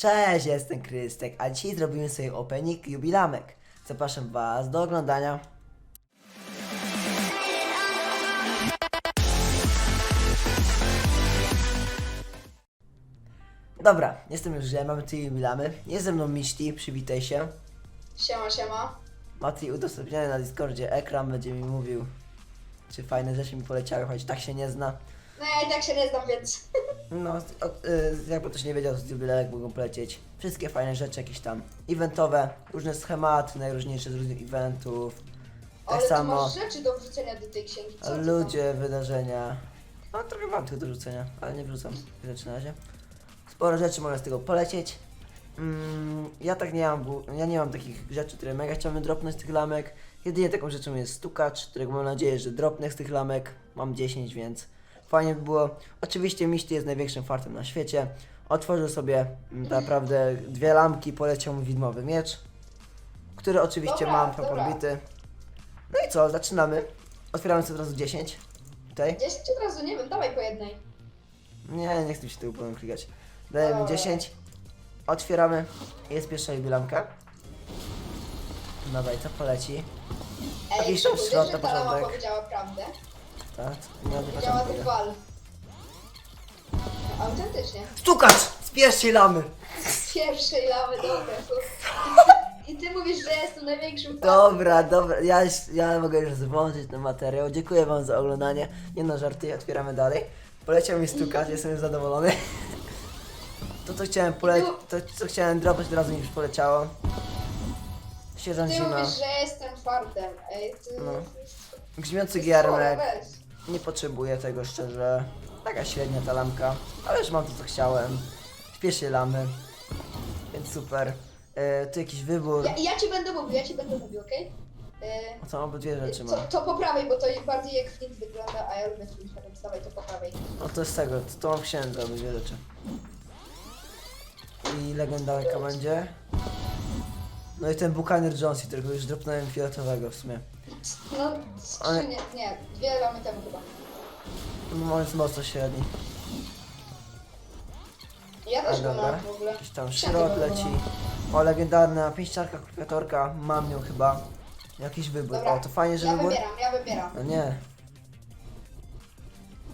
Cześć, jestem Krystek, a dzisiaj zrobimy sobie opening jubilamek. Zapraszam Was do oglądania. Dobra, jestem już źle, mamy tu jubilamy. Jest ze mną Miszti, przywitaj się. Siema, siema. Mati udostępniony na Discordzie ekran będzie mi mówił, czy fajne rzeczy mi poleciały, choć tak się nie zna. No ja i tak się nie znam, więc... No, od, y, jakby ktoś nie wiedział, to z jubilejek mogą polecieć wszystkie fajne rzeczy, jakieś tam eventowe, różne schematy, najróżniejsze z różnych eventów, tak Ale samo masz rzeczy do wrzucenia do tej księgi. Co ty ludzie, wydarzenia. No trochę mam tylko do rzucenia, ale nie wrzucam rzeczy na razie. Sporo rzeczy można z tego polecieć. Mm, ja tak nie mam, bu- ja nie mam takich rzeczy, które mega chciałbym dropnąć z tych lamek. Jedynie taką rzeczą jest stukacz, którego mam nadzieję, że dropnę z tych lamek. Mam 10, więc fajnie by było. Oczywiście Miszty jest największym fartem na świecie. Otworzył sobie mm, naprawdę dwie lamki, poleciał mu widmowy miecz, który oczywiście Dobra, mam dobra. podbity. No i co, zaczynamy. Otwieramy sobie od razu 10. Tutaj. 10 od razu, nie wiem, dawaj po jednej. Nie, nie chcę mi się tego potem klikać. Dajemy Dobra. 10. Otwieramy. Jest pierwsza jubilamka. Dawaj, co poleci? Ej, Jakiś czuję, środ że na ta lama powiedziała prawdę. Tak, nie ten wal. Autentycznie. Stukacz! Z pierwszej lamy! Z pierwszej lamy, dobra. to- I ty mówisz, że jestem największym fanem. Dobra, dobra, ja, już- ja mogę już włączyć ten materiał. Dziękuję wam za oglądanie. Nie no, żarty, otwieramy dalej. Poleciał mi stukacz, jestem już zadowolony. To co chciałem polecić, to co chciałem dropać od razu mi już poleciało. Świeża Ty zima. mówisz, że jestem fartem. Ej, ty... No. Grzmiący giermek. weź. Nie potrzebuję tego szczerze. Taka średnia ta lamka. Ale już mam to co chciałem. W pierwszej lamy. Więc super. E, tu jakiś wybór. Ja, ja ci będę mówił, ja ci będę mówił, okej? O co obydwie rzeczy To, mam. to po prawej, bo to bardziej jak Flint wygląda, a ja lubię Flint, więc dawaj to po prawej. No to z tego, to, to mam księdza obydwie rzeczy. I legendarka będzie. No i ten Buccaneer Jones, którego już dropnąłem fioletowego w sumie. No, skrzynie, nie, dwie lamy temu chyba. No jest mocno średni. Ja A też go dobra. mam w ogóle. Jakiś tam go leci. O, legendarna pięściarka, kwiatorka. Mam ją chyba. Jakiś wybór. Dobra, O, to fajnie, że ja wybór. wybieram, ja wybieram. No nie.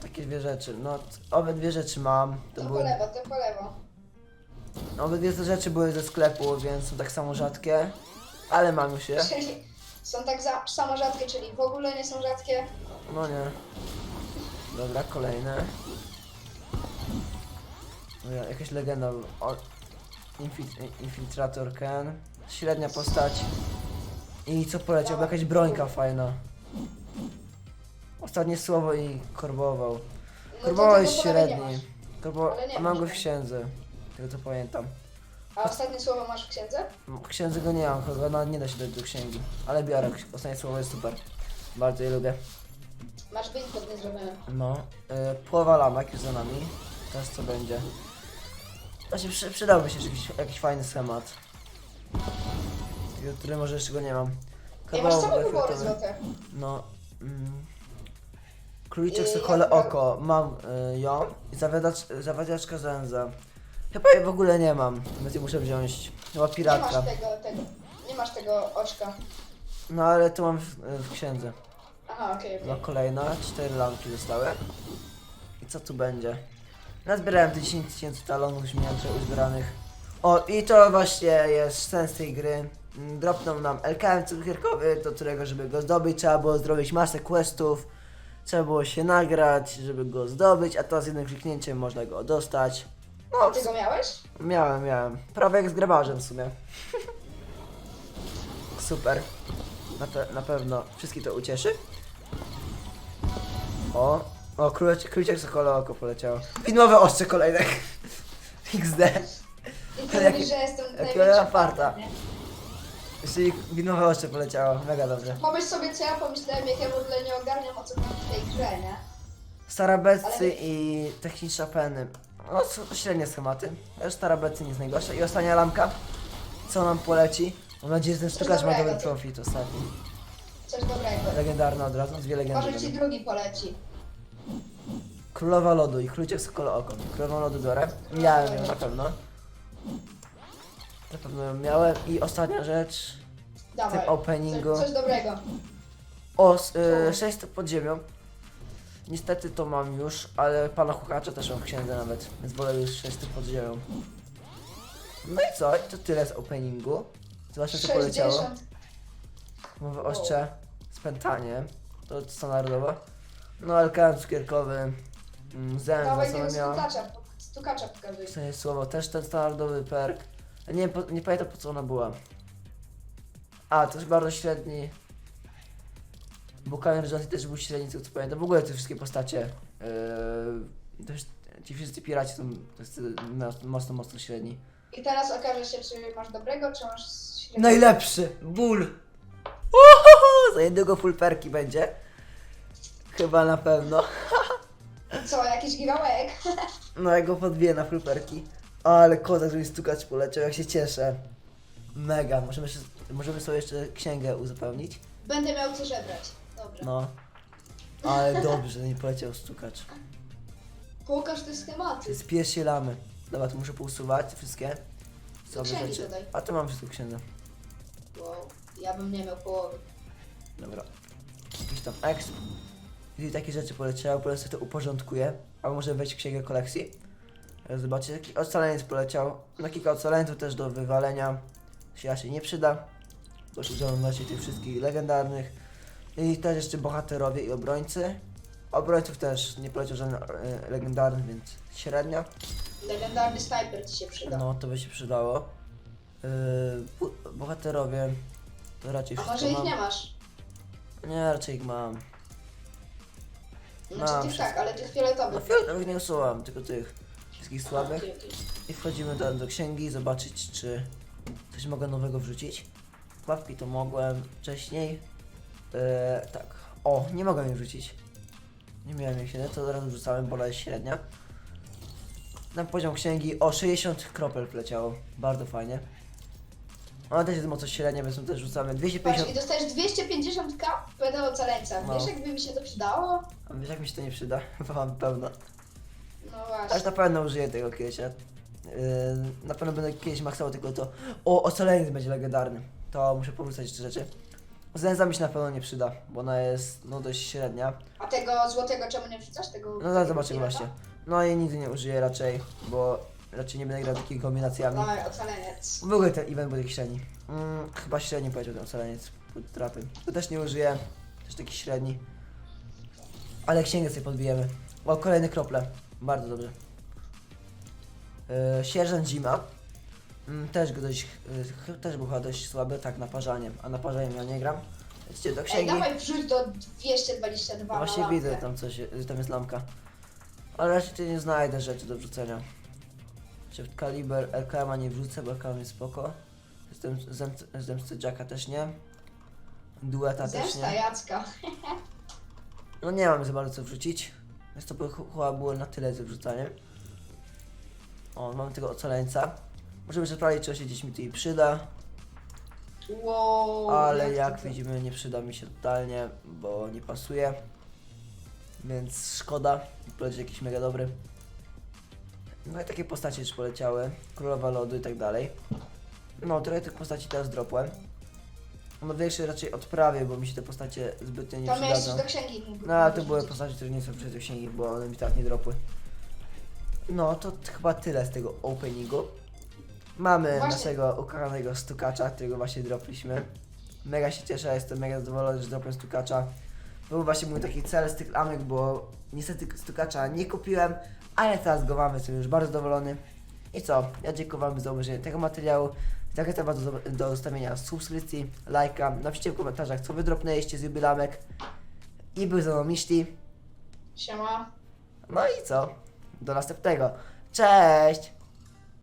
Takie dwie rzeczy. No, t- obydwie rzeczy mam. To To po były, lewo, to po lewo. obydwie te rzeczy były ze sklepu, więc są tak samo rzadkie. Ale mam już je. Czyli są tak za, samo rzadkie, czyli w ogóle nie są rzadkie. No nie. Dobra, kolejne. Dobra, Jakaś legenda. O, infil- infiltrator Ken. Średnia postać. I co poleciał? Jakaś brońka fajna. Ostatnie słowo i korbował. No to Korbował tego jest nie średni. masz. Korbo... Ale nie a mam go w księdze. Tego to pamiętam. A ostatnie słowo masz w księdze? W księdze go nie mam, chyba nawet nie da się dać do księgi. Ale biorę, ostatnie słowo jest super. Bardzo je lubię. Masz wynik pod nie zrobiony. No, y, połowa lamek już za nami. Teraz co będzie? Właśnie przy, przydałby się jakiś, jakiś fajny schemat. Takiego, który może jeszcze go nie mam. Ej, masz Kawałek wybory złote. No. Mm, Króliczek I Sokole jak Oko. Mam y, ją. I zawiadacz, zawiadaczka Zenza. Chyba jej w ogóle nie mam. Więc je muszę wziąć. Chyba Nie masz piratka. tego, tego. Nie masz tego oczka. No ale to mam w, w księdze. Aha, okej, okej. No kolejna, cztery lampki zostały. I co tu będzie? Nazbierałem te 10 tysięcy talonów śmienięczych uzbieranych. O, i to właśnie jest sens tej gry. Mm, Dropnął nam LKM cukierkowy, do którego, żeby go zdobyć, trzeba było zrobić masę questów. Trzeba było się nagrać, żeby go zdobyć, a to z jednym kliknięciem można go dostać. No, A ty go miałeś? miałem, miałem. Prawie jak z grabarzem w sumie. Super. Na, pe- na pewno wszystkich to ucieszy. O, o, króliczek, króliczek Sokolo oko poleciało. Widmowe ostrze kolejne. XD. I ty Jaki- mówisz, że jestem jakiego największym ja farta. fanem, nie? Jeszcze i widmowe ostrze poleciało. Mega dobrze. Pomyśl sobie, co ja pomyślałem, jak ja w ogóle nie ogarniam, o co chodzi w tej grze, nie? Starabecy Ale- i techniczne peny. No, średnie schematy. Też starabecy nie jest najgorsza. I ostatnia lampka. Co nam poleci? Mam nadzieję, że ten sztukacz ma dobry profit ostatni. Coś dobrego. Legendarna od razu, dwie legendy. Może ci będą. drugi poleci. Królowa lodu i króliczek Sokolo oko. Królową lodu biorę. Miałem ją na pewno. Na pewno ją miałem. I ostatnia rzecz. W Dawaj. tym openingu. Coś, coś dobrego. O, y, 600 pod ziemią. Niestety to mam już, ale pana Hukacza też mam w księdze nawet, więc wolę już 600 pod ziemią. No i co? I to tyle z openingu. Zobaczmy co poleciało. 60. Mowy ostrze, spętanie, to standardowo. No LKM cukierkowy, zęb, Dawaj co tego miała. stukacza. Stukacza pokazuj. W sensie słowo, też ten standardowy perk. Nie, po, nie pamiętam po co ona była. A, to jest bardzo średni. Bo Johnson też był średni, co pamiętam. W ogóle te wszystkie postacie. Yy, też ci wszyscy piraci są to jest, mocno, mocno, średni. I teraz okaże się, czy masz dobrego, czy masz średniego. Najlepszy! Ból! Uhuhu, za jednego full perki będzie. Chyba na pewno. Co, jakiś giveaway? No ja go podbiję na full perki. Ale kozak, żeby stukać poleciał, jak się cieszę. Mega, możemy, możemy sobie jeszcze księgę uzupełnić. Będę miał co żebrać. No. Ale dobrze, nie poleciał stukacz. Pokaż te schematy. Spiesilamy. Dobra, to muszę pousuwać wszystkie. Do księgi dodaj. A to mam wszystko w księdze. Wow, ja bym nie miał połowy. Dobra. Jakiś tam exp. Jeżeli takie rzeczy poleciały, potem sobie to uporządkuję. A może wejść w księgę kolekcji. Zobaczcie, jaki ocaleniec poleciał. No kilka ocaleńców też do wywalenia. Się raczej nie przyda. Używam właśnie tych wszystkich legendarnych. I też jeszcze bohaterowie i obrońcy. Obrońców też nie poleciał żaden e, legendarny, więc średnio. Legendarny snajper ci się przyda. No, to by się przydało. Yy, bu- bohaterowie to raczej A wszystko może ich mam. nie masz? Nie, raczej ich mam. Znaczy Mam tych wszystko. tak, ale tych No fioletowych. fioletowych nie usuwam, tylko tych wszystkich słabych. okej, okej. I wchodzimy do, do księgi, zobaczyć czy coś mogę nowego wrzucić. Łapki to mogłem wcześniej. Yy, tak. O, nie mogłem jej wrzucić. Nie miałem jej to od razu wrzucałem, bo jest średnia. Na poziom księgi o 60 kropel wleciało. Bardzo fajnie. Ona też jest mocno średnia, więc my też rzucamy Patrz, 250. i dostajesz 250 kp do ocaleńca. No. Wiesz, jakby mi się to przydało? A wiesz jak mi się to nie przyda? Mam pewno. No Aż właśnie. na pewno użyję tego kiedyś. ja- Yy, na pewno będę kiedyś maksował tylko to. O, ocaleniec będzie legendarny. To muszę porzucać jeszcze rzeczy. Zęza mi się na pewno nie przyda, bo ona jest no dość średnia. A tego złotego czemu nie wrzucasz? Tego No zaraz zobaczymy właśnie. No i nigdy nie użyję raczej, bo raczej nie będę grał takimi kombinacjami. Dawaj, ocaleniec. W ogóle ten event był taki średni. Mm, chyba średni powiedział ten ocaleniec trapem. To też nie użyję. Też taki średni. Ale księgę sobie podbijemy. O, kolejne krople. Bardzo dobrze. Yy, sierżant Zima. Mm, też go dość, yy, też był chyba dość słaby, tak, naparzaniem. A naparzaniem ja nie gram. Idźcie do Ej, księgi. dawaj wrzuć do 222 No na właśnie lampkę. widzę tam coś, że tam jest lampka. Ale raczej tu nie znajdę rzeczy do wrzucenia. Czy w kaliber LKM nie wrzucę, bo LKM jest spoko. Jestem zemsty, zemsty Jacka też nie. Dueta też Zemsta nie. Jacka. No nie mam za bardzo co wrzucić. Więc to by ch- chyba było na tyle ze wrzucaniem. O, mamy tego ocaleńca. Możemy sprawdzić, czy się gdzieś mi tutaj przyda. Wow. Ale jak to- widzimy nie przyda mi się totalnie, bo nie pasuje. Więc szkoda, poleci jakiś mega dobry. No i takie postacie już poleciały. Królowa lodu i tak dalej. No, trochę tych postaci teraz dropłem. No większe raczej odprawię, bo mi się te postacie zbytnio nie To miałeś coś przydadzą. do księgi. No ale to były postacie, które nie są przez te księgi, bo one mi tak nie dropły. No to t- chyba tyle z tego openingu. Mamy Właśnie. naszego ukochanego stukacza, którego właśnie dropliśmy. Mega się cieszę, jestem mega zadowolony, że dropłem stukacza. Był właśnie mój taki cel z tych lamek, bo niestety stukacza nie kupiłem, ale teraz go mamy, jestem już bardzo zadowolony. I co? Ja dziękuję Wam za obejrzenie tego materiału. Zachęcam Was do, do zostawienia subskrypcji, lajka. Napiszcie w komentarzach, co Wy dropnęliście z jubilamek. I był ze mną Miszti. Siema. No i co? Do następnego. Cześć!